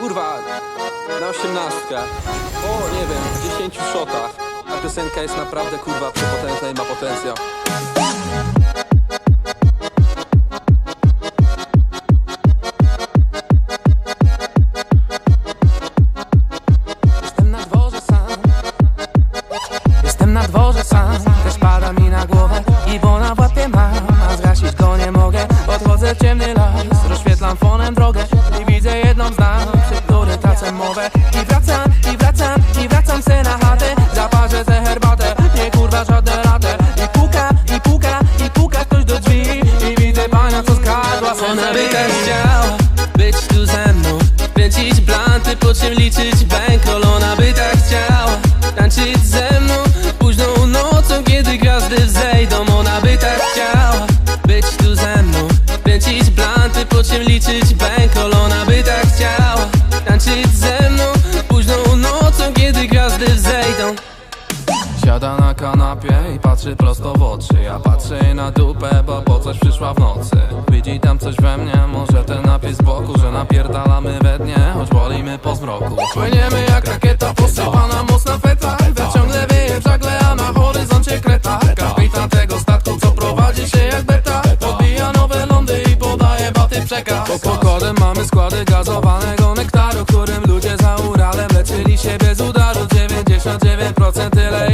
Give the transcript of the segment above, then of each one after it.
kurwa, na osiemnastkę, o nie wiem, w 10 shotach. Ta piosenka jest naprawdę kurwa przepotężna i ma potencjał. Jestem na dworze sam Jestem na dworze sam Też pada mi na głowę I bona w Blanty, po czym liczyć bankroll by tak chciała Tańczyć ze mną. Późną nocą, kiedy gwiazdy wzejdą Ona by tak chciała Być tu ze mną. Kręcić blanty, po czym liczyć bankroll by tak chciała Tańczyć ze mną. Późną nocą, kiedy gwiazdy wzejdą. Siada na kanapie i patrzy prosto w oczy Ja patrzę jej na dupę, bo po coś przyszła w nocy. Widzi tam coś we mnie, może ten napis z boku Że napierdalamy we dnie, choć wolimy po zmroku. Płyniemy jak rakieta, posypana mocna feta Wiatr ciągle wieje w żagle, a na horyzoncie kreta. Kapitan tego statku, co prowadzi się jak beta. Podbija nowe lądy i podaje baty przekaz. Pod pokładem mamy składy gazowanego nektaru Którym ludzie za Uralem leczyli się bez udaru. 99% tyle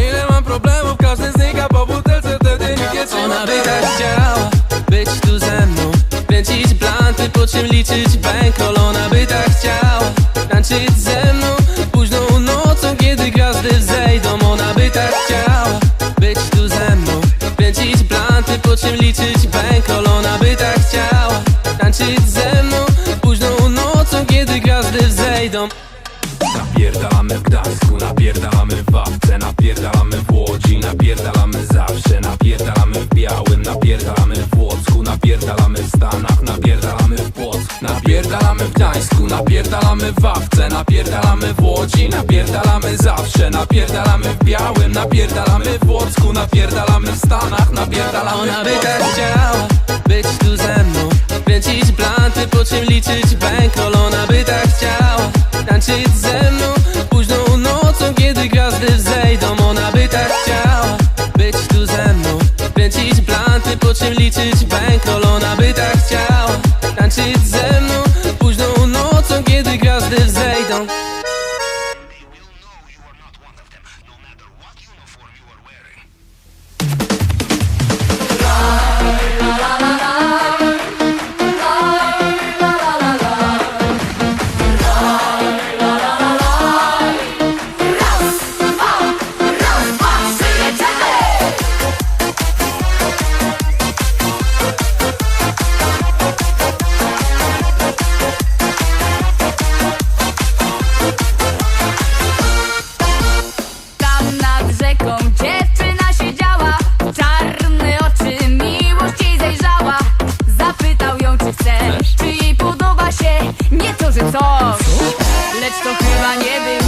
liczyć bankroll Ona by tak chciała tańczyć ze mną Późną nocą, kiedy gwiazdy wzejdą Ona by tak chciała być tu ze mną Kręcić blanty, po czym liczyć bankroll Ona by tak chciała tańczyć ze mną Późną nocą, kiedy gwiazdy wzejdą. Napierdalamy w Gdańsku, napierdalamy w Wawce Napierdalamy w Łodzi, napierdalamy zawsze Napierdalamy w Białym, napierdalamy w Łocku Napierdalamy w Stanach, napierdalamy Napierdalamy w Gdańsku, napierdalamy w Wawce Napierdalamy w Łodzi, napierdalamy zawsze Napierdalamy w Białym, napierdalamy w Łocku Napierdalamy w Stanach, napierdalamy Ona by tak chciała być tu ze mną Kręcić blanty, po czym liczyć bankroll. Ona by tak chciała tańczyć ze mną Późną nocą, kiedy gwiazdy wzejdą. Ona by tak chciała być tu ze mną Kręcić blanty, po czym liczyć bankroll. Ona by tak chciała jej podoba się. Nie to, że coś, lecz to chyba nie był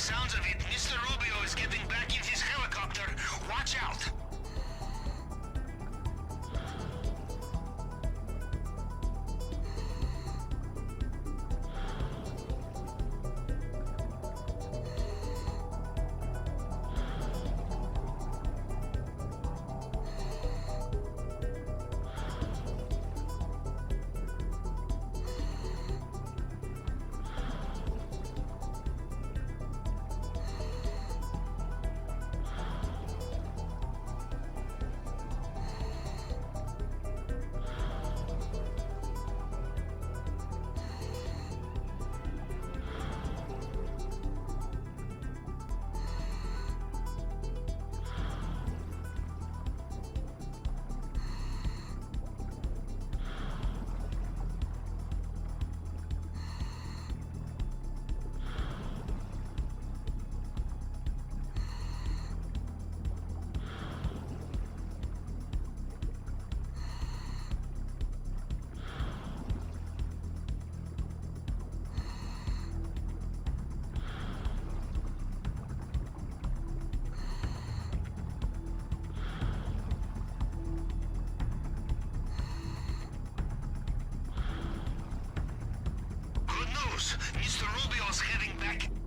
sounds of it, Mr. Rubio is getting back in his helicopter. Watch out! Mr. Rubio Rubio's heading back.